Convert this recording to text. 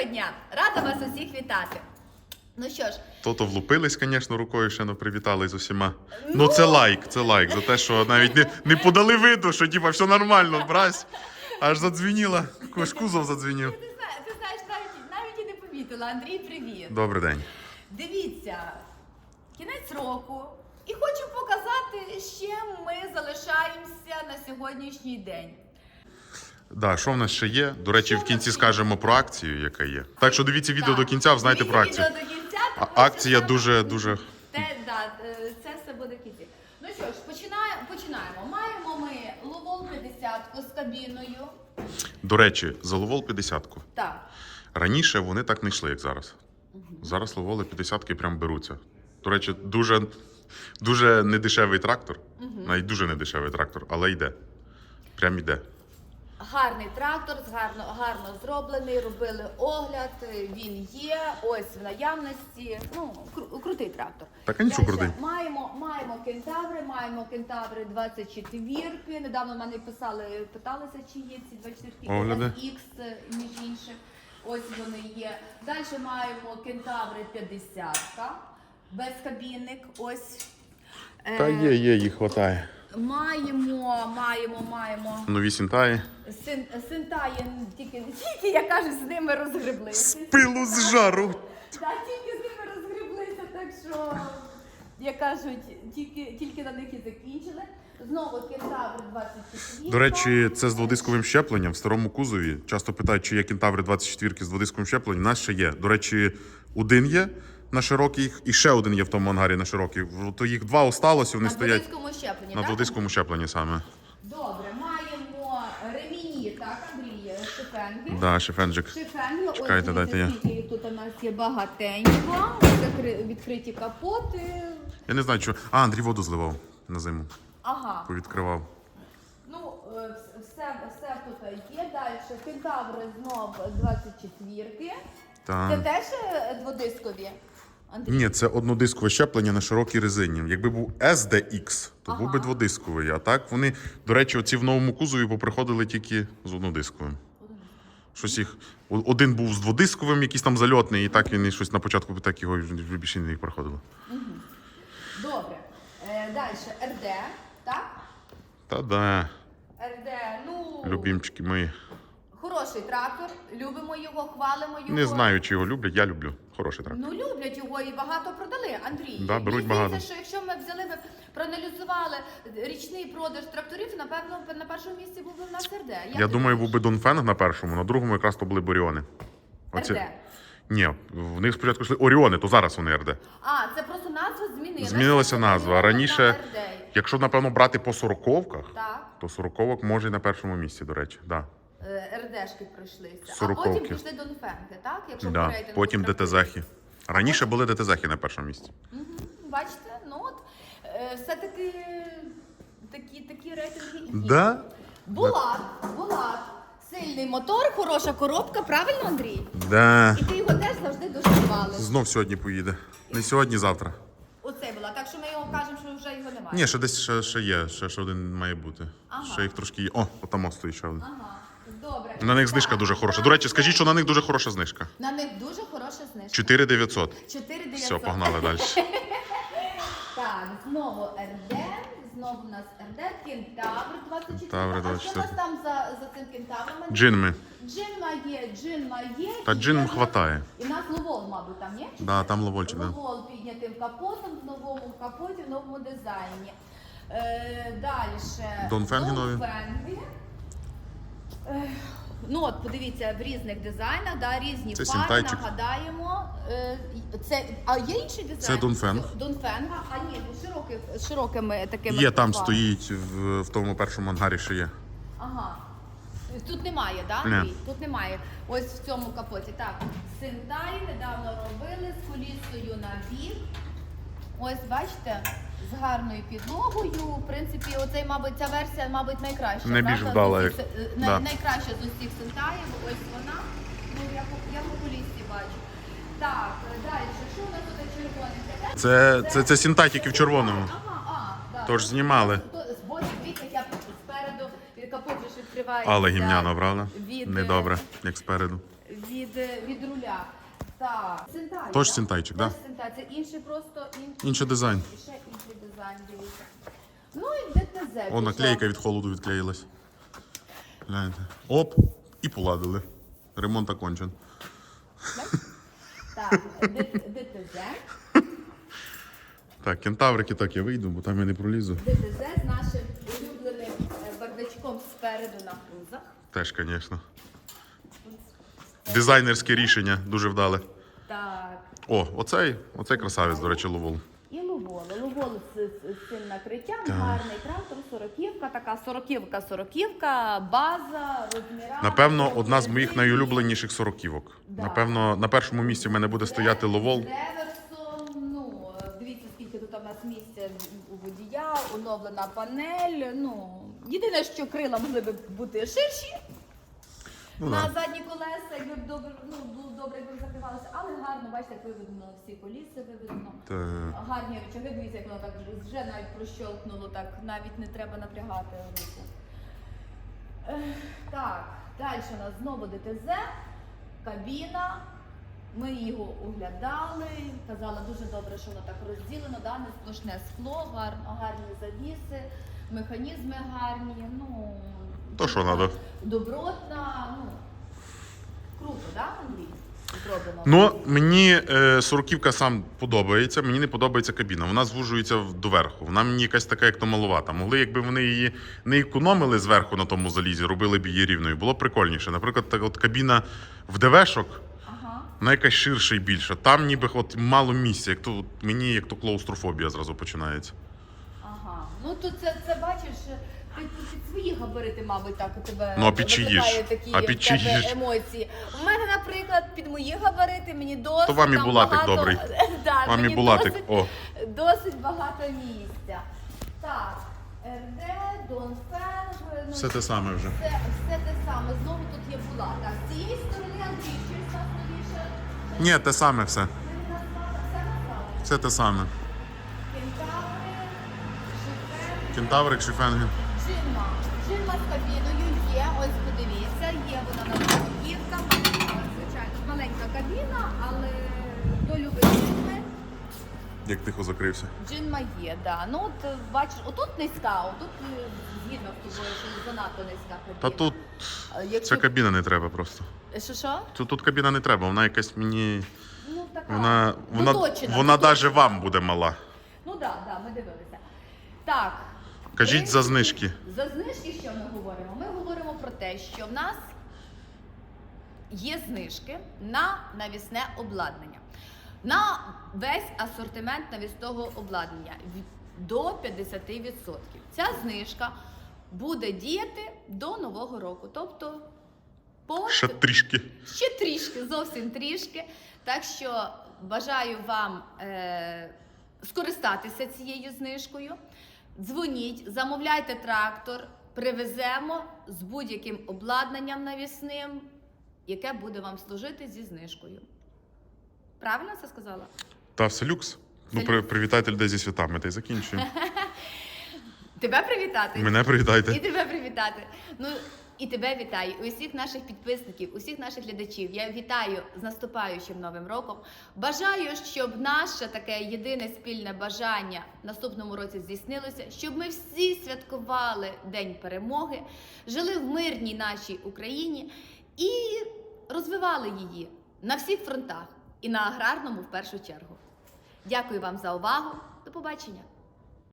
Доброго дня! Рада вас усіх вітати. Ну що ж, То-то влупились, звісно, рукою ще не привітали з усіма. Ну, це лайк, це лайк за те, що навіть не, не подали виду, що типа все нормально, брась. Аж задзвініла. Кось кузов задзвінів. ти знаєш, ти знаєш, навіть, навіть і не помітила. Андрій, привіт. Добрий день. Дивіться, кінець року. І хочу показати, з чим ми залишаємося на сьогоднішній день. Да, що в нас ще є? До речі, в кінці скажемо про акцію, яка є. Так що дивіться відео до кінця, знаєте про акцію. відео до кінця, А тому що акція саме дуже дуже. Те, да, е, це все буде в кінці. Ну що ж, починаємо. починаємо. Маємо ми Ловол 50 з кабіною. До речі, за Ловол 50-ку. Так. Раніше вони так не йшли, як зараз. Зараз Ловоли 50-ки прям беруться. До речі, дуже, дуже недешевий трактор. Навіть дуже недешевий трактор, але йде. Прям йде. Гарний трактор, гарно, гарно зроблений, робили огляд, е, він є, ось в наявності. Ну, кру- крутий трактор. Та, конечно, Дальше крутий. Маємо, маємо кентаври, маємо кентаври 24 Недавно мене писали, питалися, чи є ці 24 Огляди. X, е, між іншим. Ось вони є. Далі маємо кентаври 50 безкабінник. Ось. Е, є, їх вистачає. Маємо, маємо, маємо. Нові сінтаї. Син, синтає тільки, тільки, я кажу, з ними розгреблися. З пилу з жару. Так, тільки з ними розгреблися, так що, як кажуть, тільки, тільки на них і закінчили. Знову кентавр 24. До речі, це з дводисковим щепленням в старому кузові. Часто питають, чи є кентаври 24 з дводисковим щепленням. У нас ще є. До речі, один є на широких, і ще один є в тому ангарі на широких. То їх два осталося, вони на стоять дводисковому щепленні, на так? дводисковому щепленні саме. Добре, маємо ремені, так, Андрій, шифенги. Да, шефенджик. Шифенги, Чекайте, ось дайте дивіться, я. скільки їх тут у нас є багатенько. Закри- Відкриті капоти. Я не знаю, що. А, Андрій воду зливав на зиму. Ага. Повідкривав. Ну, е, вс- все, все тут є. Далі кентаври знов 24-ки. Це Та... теж е, дводискові? Андрій? Ні, це однодискове щеплення на широкій резині. Якби був SDX, то був би Ага. дводисковий. А так вони, до речі, оці в новому кузові поприходили тільки з однодисковим. Щось їх. Один був з дводисковим, якийсь там зальотний, і так він і щось на початку так його більше не проходило. Добре. Е, далі РД, так? Та да, РД, ну, любімчики мої. хороший трактор, любимо його, хвалимо його. Не знаю, чи його люблять, я люблю. Хороший трактор. Ну, люблять його і багато продали, Андрій. Да, беруть Мені здається, багато. що якщо ми взяли проаналізували річний продаж тракторів, напевно, на першому місці був би в нас РД. Як Я думаю, був би Донфенг на першому, на другому якраз то були Боріони. РД. Ні, в них спочатку йшли Оріони, то зараз вони РД. А, це просто назва змінилася. Змінилася назва. Раніше, якщо, напевно, брати по сороковках, Так. то сороковок може і на першому місці, до речі. Да. Е, РДшки пройшлися. А Сороковки. потім пішли Донфенги, так? Якщо по Да. рейтингу Потім тракторів. ДТЗехи. Раніше були ДТЗехи на першому місці. Бачите, ну от все-таки такі, такі рейтинги є. Да? Булат, Булат. Сильний мотор, хороша коробка, правильно, Андрій? Да. І ти його теж завжди дуже хвалиш. Знов сьогодні поїде. Не сьогодні, завтра. Оце була. Так що ми його кажемо, що вже його немає. Ні, ще десь ще, ще є, ще, ще один має бути. Ага. Ще їх трошки є. О, отам стоїть ще один. Ага, добре. На них знижка дуже хороша. До речі, скажіть, що на них дуже хороша знижка. На них дуже хороша знижка. 4900. 4900. Все, погнали далі. Так, знову РД, знову у нас РД, Кентавр 24. Кентавр А що у нас там за, за цим кентавром? Джинми. Джинма є, джинма є. Та і джин є в нас- хватає. І в нас ловол, мабуть, там є? Да, там ловольчик, да. Ловол піднятим капотом, в новому капоті, в новому дизайні. Е, далі. Донфенги нові. Донфенги. Е, Ну от, подивіться, в різних дизайнах, да, різні Це пари, нагадаємо. Е, це, а є інший дизайн? Це Донфенг. Донфенга, а ні, ну, широких, широкими такими. Є там парами. стоїть в, в тому першому ангарі, що є. Ага. Тут немає, так? Ні. Тут немає. Ось в цьому капоті. Так, Синтай недавно робили з колісою на бік. Ось, бачите, з гарною підлогою. В принципі, оцей, мабуть, ця версія, мабуть, найкраща. Найбільш правда, вдала, з усіх си- е, най- да. Найкраща з усіх синтаїв. Ось вона. Ну, я, по- я по колісі бачу. Так, далі. Що у нас тут червоне? Це, це, це сінтай тільки в червоному. Ага, а, да. Тож знімали. То з боку, дивіться, я спереду капот же ж відкривається. Але гімняно, правда? Від, Недобре, як спереду. Від від, від руля. Так, Синтай. Тож? Синтайчик, да? Це інший просто інший, Інший дизайн. І ще інший дизайн, дивіться. Ну і ДТЗ. О, наклейка від холоду відклеїлась. Гляньте. Оп, і поладили. Ремонт окончен. Так, Д- ДТЗ. Так, кентаврики так я вийду, бо там я не пролізу. ДТЗ з нашим улюбленим е, бардачком спереду на пузах. Теж, звісно. Дизайнерське рішення дуже вдале. Так. О, оцей, оцей красавець, до речі, ловол. Ловоли. Ловоли з, з, з цим накриттям, Так. гарний трактор, сороківка, така сороківка, сороківка, база, розміра. Напевно, одна з моїх найулюбленіших сороківок. Да. Напевно, на першому місці в мене буде стояти ловол. Реверсом, ну, дивіться, скільки тут у нас місця у водія, оновлена панель. Ну, єдине, що крила могли б бути ширші. Ну, на да. задні колеса, якби добре, ну, було добре, якби закривалося, але гарно, бачите, як виведено всі коліси, виведено. Та, Гарні речаги, дивіться, як воно так вже навіть прощолкнуло, так навіть не треба напрягати руку. Ех, Так, далі у нас знову ДТЗ, кабіна. Ми його оглядали, казала дуже добре, що воно так розділено, да? не сплошне скло, гарно, гарні завіси, механізми гарні. Ну, То що надо? Добротна, ну, круто, Андрій? Ну, мені е, сороківка сам подобається, мені не подобається кабіна. Вона звужується доверху. Вона мені якась така, як то маловата. Могли, якби вони її не економили зверху на тому залізі, робили б її рівною, було б прикольніше. Наприклад, так от кабіна в ДВшок, Ага. вона якась ширша і більша. Там ніби от мало місця, як то мені як то клаустрофобія зразу починається. Ага. Ну то це, це бачиш, під свої габарити, мабуть, так у тебе Ну, а під чиї викликає ж? такі А в тебе чиї ж? емоції. У мене, наприклад, під мої габарити мені досить То вам і там булатик багато... добрий. да, Вам і мені булатик. Досить, О, досить багато місця. Так, РД, Донфенг, ну, все те саме вже. Все, все те саме. Знову тут є була. Так, з цієї сторони Андрій, там новіше. Ні, те саме все. Ми назвали все назвали. Все те саме. Кентаври, Шифен, Кентаврик, шифенги. Джинма. Джинма з кабіною є. Ось подивіться, є вона на Франківка. Звичайно, маленька кабіна, але до джинми. Як тихо закрився. Джинма є, да. Ну от е, бачиш, отут низька, отут е, згідно з тобою, що занадто низька кабіна. Та тут Е, якщо- ця кабіна не треба просто. Що що? Тут, тут кабіна не треба, вона якась мені. Ну така. Вона, вона, доточена, вона навіть вам буде мала. Ну так, да, да, ми дивилися. Так. Кажіть за знижки. За знижки, що ми говоримо? Ми говоримо про те, що в нас є знижки на навісне обладнання. На весь асортимент навісного обладнання до 50%. Ця знижка буде діяти до нового року. Тобто по Ще трішки. ще трішки, зовсім трішки. Так що бажаю вам е, скористатися цією знижкою. Дзвоніть, замовляйте трактор, привеземо з будь-яким обладнанням навісним, яке буде вам служити зі знижкою. Правильно це сказала? Та все люкс. Ну, при, привітайте людей зі святами, та й закінчуємо. Тебе привітати? Мене привітайте. І тебе привітати. Ну і тебе вітаю, і усіх наших підписників, усіх наших глядачів. Я вітаю з наступаючим новим роком. Бажаю, щоб наше таке єдине спільне бажання в наступному році здійснилося, щоб ми всі святкували День перемоги, жили в мирній нашій Україні і розвивали її на всіх фронтах і на аграрному в першу чергу. Дякую вам за увагу. До побачення!